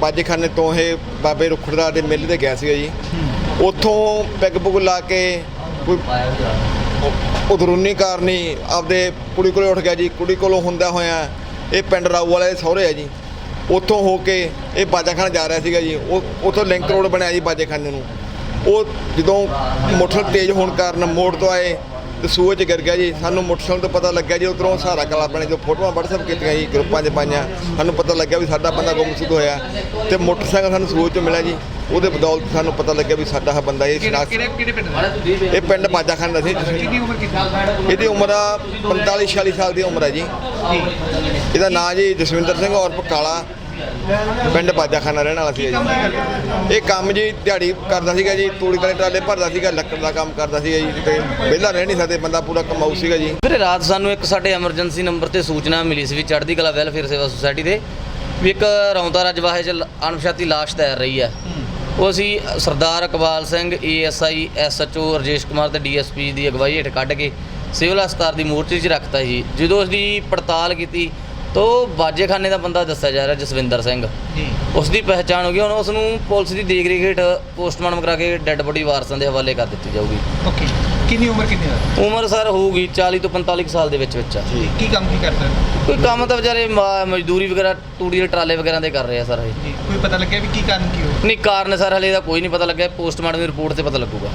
ਬਾਜੇਖਾਨੇ ਤੋਂ ਇਹ ਬਾਬੇ ਰੁਖੜਦਾ ਦੇ ਮੇਲੇ ਤੇ ਗਿਆ ਸੀਗਾ ਜੀ। ਉੱਥੋਂ ਪੈਗ ਪੁਗ ਲਾ ਕੇ ਕੋਈ ਉਧਰੂਨੀ ਕਾਰਨੀ ਆਪਦੇ ਕੁੜੀ ਕੋਲੇ ਉੱਠ ਗਿਆ ਜੀ। ਕੁੜੀ ਕੋਲੋਂ ਹੁੰਦਾ ਹੋਇਆ ਇਹ ਪਿੰਡ ਰਾਊ ਵਾਲੇ ਦੇ ਸਹੁਰੇ ਆ ਜੀ। ਉੱਥੋਂ ਹੋ ਕੇ ਇਹ ਬਾਜਾਖਾਨਾ ਜਾ ਰਿਹਾ ਸੀਗਾ ਜੀ। ਉਹ ਉੱਥੋਂ ਲਿੰਕ ਰੋਡ ਬਣਿਆ ਜੀ ਬਾਜੇਖਾਨੇ ਨੂੰ। ਉਹ ਜਦੋਂ ਮੋਟਰਸਾਈਕਲ ਤੇਜ਼ ਹੋਣ ਕਾਰਨ ਮੋੜ ਤੋਂ ਆਏ ਤੇ ਸੂਏ 'ਚ ਗਿਰ ਗਿਆ ਜੀ। ਸਾਨੂੰ ਮੋਟਰਸਾਈਕਲ ਤੋਂ ਪਤਾ ਲੱਗਿਆ ਜੀ ਉਧਰੋਂ ਸਹਾਰਾ ਕਲਾ ਬਣੇ ਜੋ ਫੋਟੋਆਂ WhatsApp ਕੀਤੀਆਂ ਜੀ ਗਰੁੱਪਾਂ 'ਚ ਪਾਈਆਂ। ਸਾਨੂੰ ਪਤਾ ਲੱਗਿਆ ਵੀ ਸਾਡਾ ਬੰਦਾ ਗੁੰਮਸ਼ੁਦ ਹੋਇਆ। ਤੇ ਮੋਟਰਸਾਈਕਲ ਸਾਨੂੰ ਸੂਏ 'ਚੋਂ ਮਿਲਿਆ ਜੀ। ਉਹਦੇ ਬਦੌਲਤ ਸਾਨੂੰ ਪਤਾ ਲੱਗਿਆ ਵੀ ਸਾਡਾ ਆਹ ਬੰਦਾ ਇਹ ਸ਼ਨਾਖਤ ਕਿਹੜੇ ਕਿਹੜੇ ਪਿੰਡ ਦਾ? ਇਹ ਪਿੰਡ ਬਾਜਾਖਾਨ ਦਾ ਸੀ। ਕਿੰਨੀ ਉਮਰ ਕਿੰਨੀ ਇਹਦੀ ਉਮਰ ਆ 45 46 ਸਾਲ ਦੀ ਉਮਰ ਹੈ ਜੀ। ਇਹਦਾ ਨਾਂ ਜੀ ਜਸਵਿੰਦਰ ਸਿੰਘ ਔਰ ਕਾਲਾ। ਪਿੰਡ ਪਾਜਾਖਾਨਾ ਰਹਿਣ ਵਾਲਾ ਸੀ ਜੀ। ਇਹ ਕੰਮ ਜੀ ਦਿਹਾੜੀ ਕਰਦਾ ਸੀਗਾ ਜੀ, ਤੂੜੀ ਵਾਲੇ ਟਰਾਲੇ ਭਰਦਾ ਸੀਗਾ, ਲੱਕੜ ਦਾ ਕੰਮ ਕਰਦਾ ਸੀਗਾ ਜੀ ਤੇ ਵਿਹਲਾ ਰਹਿ ਨਹੀਂ ਸਕਦੇ, ਬੰਦਾ ਪੂਰਾ ਕਮਾਊ ਸੀਗਾ ਜੀ। ਵੀਰੇ, ਰਾਤ ਸਾਨੂੰ ਇੱਕ ਸਾਡੇ ਐਮਰਜੈਂਸੀ ਨੰਬਰ ਤੇ ਸੂਚਨਾ ਮਿਲੀ ਸੀ ਵੀ ਚੜ੍ਹਦੀ ਕਲਾ ਵੈਲਫੇਅਰ ਸੇਵਾ ਸੁਸਾਇਟੀ ਦੇ, ਵੀ ਇੱਕ ਰੌਂਦਾ ਰਜਵਾਹੇ ਚ ਅਣਪਛਾਤੀ ਲਾਸ਼ ਤੈਰ ਰਹੀ ਹੈ। ਉਹ ਅਸੀਂ ਸਰਦਾਰ ਇਕਬਾਲ ਸਿੰਘ ਏਐਸਆਈ ਐਸਐਚਓ ਰਜੇਸ਼ ਕੁਮਾਰ ਤੇ ਡੀਐਸਪੀ ਦੀ ਅਗਵਾਈ ਹੇਠ ਕੱਢ ਕੇ ਸਿਵਲ ਹਸਪਤਾਲ ਦੀ ਮੋਰਚਰੀ 'ਚ ਰੱਖਤਾ ਜੀ ਜਦੋਂ ਅਸੀਂ ਪੜਤਾਲ ਕੀਤੀ ਤਾਂ ਬਾਜੇਖਾਨੇ ਦਾ ਬੰਦਾ ਦੱਸਿਆ ਜਾ ਰਿਹਾ ਜਸਵਿੰਦਰ ਸਿੰਘ। ਜੀ। ਉਸ ਦੀ ਪਹਿਚਾਣ ਹੋ ਗਈ ਹੁਣ ਉਸ ਨੂੰ ਪੁਲਿਸ ਦੀ ਦੇਖ ਰੇਖ ਹੇਠ ਪੋਸਟਮਾਰਟਮ ਕਰਾ ਕੇ ਡੈੱਡ ਬੋਡੀ ਵਾਰਸਾਂ ਦੇ ਹਵਾਲੇ ਕਰ ਦਿੱਤੀ ਜਾਊਗੀ। ਓਕੇ। ਕਿੰਨੀ ਉਮਰ ਕਿੰਨੀ ਦਾ ਉਮਰ ਸਰ ਹੋਊਗੀ 40 ਤੋਂ 45 ਕੁ ਸਾਲ ਦੇ ਵਿੱਚ ਵਿੱਚ ਆ। ਕੀ ਕੰਮ ਕੀ ਕਰਦਾ? ਕੋਈ ਕੰਮ ਤਾਂ ਵਿਚਾਰੇ ਮ- ਮਜ਼ਦੂਰੀ ਵਗੈਰਾ ਤੂੜੀ ਦੇ ਟਰਾਲੇ ਵਗੈਰਾ ਦੇ ਕਰ ਰਹੇ ਆ ਸਰ ਇਹ। ਜੀ। ਕੋਈ ਪਤਾ ਲੱਗਿਆ ਵੀ ਕੀ ਕਾਰਨ ਕੀ ਹੋਇਆ? ਨਹੀਂ ਕਾਰਨ ਸਰ ਹਲੇ ਦਾ ਕੋਈ ਨਹੀਂ ਪਤਾ ਲੱਗਿਆ ਪੋਸਟਮਾਰਟਮ ਦੀ ਰਿਪੋਰਟ ਤੇ ਪਤਾ ਲੱਗੂਗਾ।